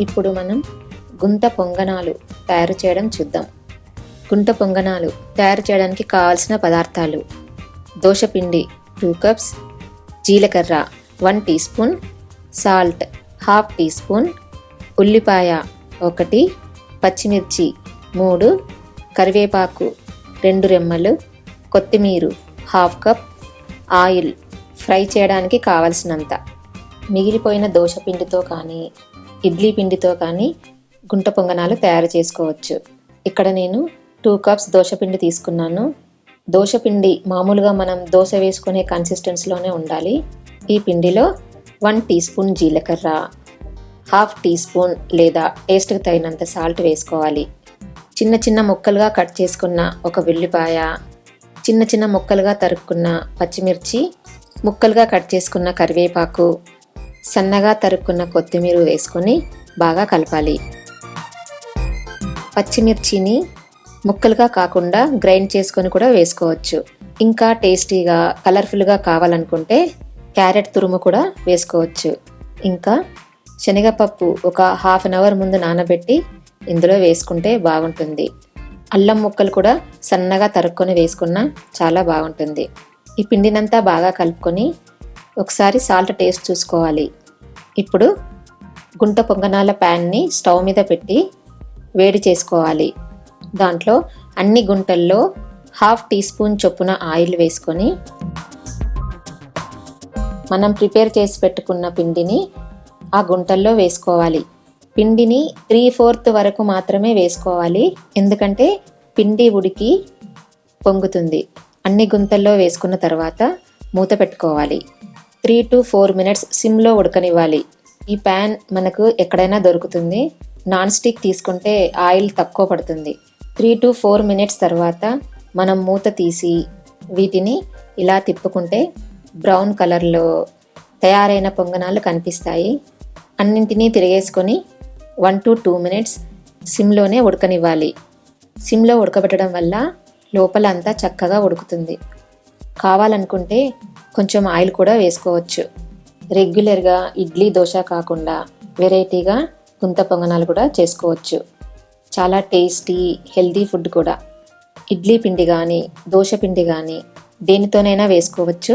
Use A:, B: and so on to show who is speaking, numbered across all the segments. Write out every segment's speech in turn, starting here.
A: ఇప్పుడు మనం గుంట పొంగనాలు తయారు చేయడం చూద్దాం. గుంట పొంగనాలు తయారు చేయడానికి కావాల్సిన పదార్థాలు దోశపిండి టూ కప్స్ జీలకర్ర one teaspoon salt half teaspoon ఉల్లిపాయ ఒకటి పచ్చిమిర్చి మూడు కరివేపాకు రెండు రెమ్మలు కొత్తిమీర హాఫ్ కప్ ఆయిల్ ఫ్రై చేయడానికి కావలసినంత. మిగిలిపోయిన దోశ పిండితో కానీ ఇడ్లీ పిండితో కానీ గుంట పొంగనాలు తయారు చేసుకోవచ్చు. ఇక్కడ నేను టూ కప్స్ దోశపిండి తీసుకున్నాను. దోశపిండి మామూలుగా మనం దోశ వేసుకునే కన్సిస్టెన్సీలోనే ఉండాలి. ఈ పిండిలో వన్ టీ స్పూన్ జీలకర్ర హాఫ్ టీ స్పూన్ లేదా టేస్ట్కి తగినంత సాల్ట్ వేసుకోవాలి. చిన్న చిన్న ముక్కలుగా కట్ చేసుకున్న ఒక వెల్లిపాయ చిన్న చిన్న ముక్కలుగా తరుక్కున్న పచ్చిమిర్చి ముక్కలుగా కట్ చేసుకున్న కరివేపాకు సన్నగా తరుక్కున్న కొత్తిమీర వేసుకొని బాగా కలపాలి. పచ్చిమిర్చిని ముక్కలుగా కాకుండా గ్రైండ్ చేసుకొని కూడా వేసుకోవచ్చు. ఇంకా టేస్టీగా కలర్ఫుల్గా కావాలనుకుంటే క్యారెట్ తురుము కూడా వేసుకోవచ్చు. ఇంకా శనగపప్పు ఒక హాఫ్ అన్ అవర్ ముందు నానబెట్టి ఇందులో వేసుకుంటే బాగుంటుంది. అల్లం ముక్కలు కూడా సన్నగా తరుక్కొని వేసుకున్నా చాలా బాగుంటుంది. ఈ పిండినంతా బాగా కలుపుకొని ఒకసారి సాల్ట్ టేస్ట్ చూసుకోవాలి. ఇప్పుడు గుంట పొంగనాల ప్యాన్ని స్టవ్ మీద పెట్టి వేడి చేసుకోవాలి. దాంట్లో అన్ని గుంటల్లో హాఫ్ టీ స్పూన్ చొప్పున ఆయిల్ వేసుకొని మనం ప్రిపేర్ చేసి పెట్టుకున్న పిండిని ఆ గుంటల్లో వేసుకోవాలి. పిండిని త్రీ ఫోర్త్ వరకు మాత్రమే వేసుకోవాలి. ఎందుకంటే పిండి ఉడికి పొంగుతుంది. అన్ని గుంతల్లో వేసుకున్న తర్వాత మూత పెట్టుకోవాలి. త్రీ టు ఫోర్ మినిట్స్ సిమ్లో ఉడకనివ్వాలి. ఈ ప్యాన్ మనకు ఎక్కడైనా దొరుకుతుంది. నాన్ స్టిక్ తీసుకుంటే ఆయిల్ తక్కువ పడుతుంది. త్రీ టు ఫోర్ మినిట్స్ తర్వాత మనం మూత తీసి వీటిని ఇలా తిప్పుకుంటే బ్రౌన్ కలర్లో తయారైన పొంగనాలు కనిపిస్తాయి. అన్నింటినీ తిరిగేసుకొని వన్ టు టూ మినిట్స్ సిమ్లోనే ఉడకనివ్వాలి. సిమ్లో ఉడకబెట్టడం వల్ల లోపల అంతా చక్కగా ఉడుకుతుంది. కావాలనుకుంటే కొంచెం ఆయిల్ కూడా వేసుకోవచ్చు. రెగ్యులర్గా ఇడ్లీ దోశ కాకుండా వెరైటీగా గుంత పొంగనాలు కూడా చేసుకోవచ్చు. చాలా టేస్టీ హెల్తీ ఫుడ్ కూడా. ఇడ్లీ పిండి కానీ దోశ పిండి కానీ దేనితోనైనా వేసుకోవచ్చు.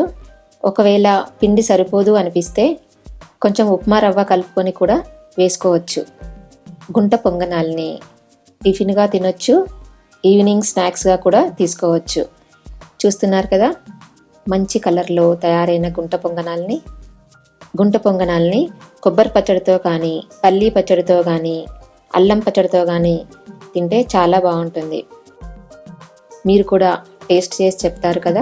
A: ఒకవేళ పిండి సరిపోదు అనిపిస్తే కొంచెం ఉప్మా రవ్వ కలుపుకొని కూడా వేసుకోవచ్చు. గుంట పొంగనాల్ని టిఫిన్గా తినొచ్చు. ఈవినింగ్ స్నాక్స్గా కూడా తీసుకోవచ్చు. చూస్తున్నారు కదా? మంచి కలర్లో తయారైన గుంట పొంగనాల్ని. గుంట పొంగనాల్ని కొబ్బరి పచ్చడితో కానీ పల్లీ పచ్చడితో కానీ అల్లం పచ్చడితో కానీ తింటే చాలా బాగుంటుంది. మీరు కూడా టేస్ట్ చేసి చెప్తారు కదా?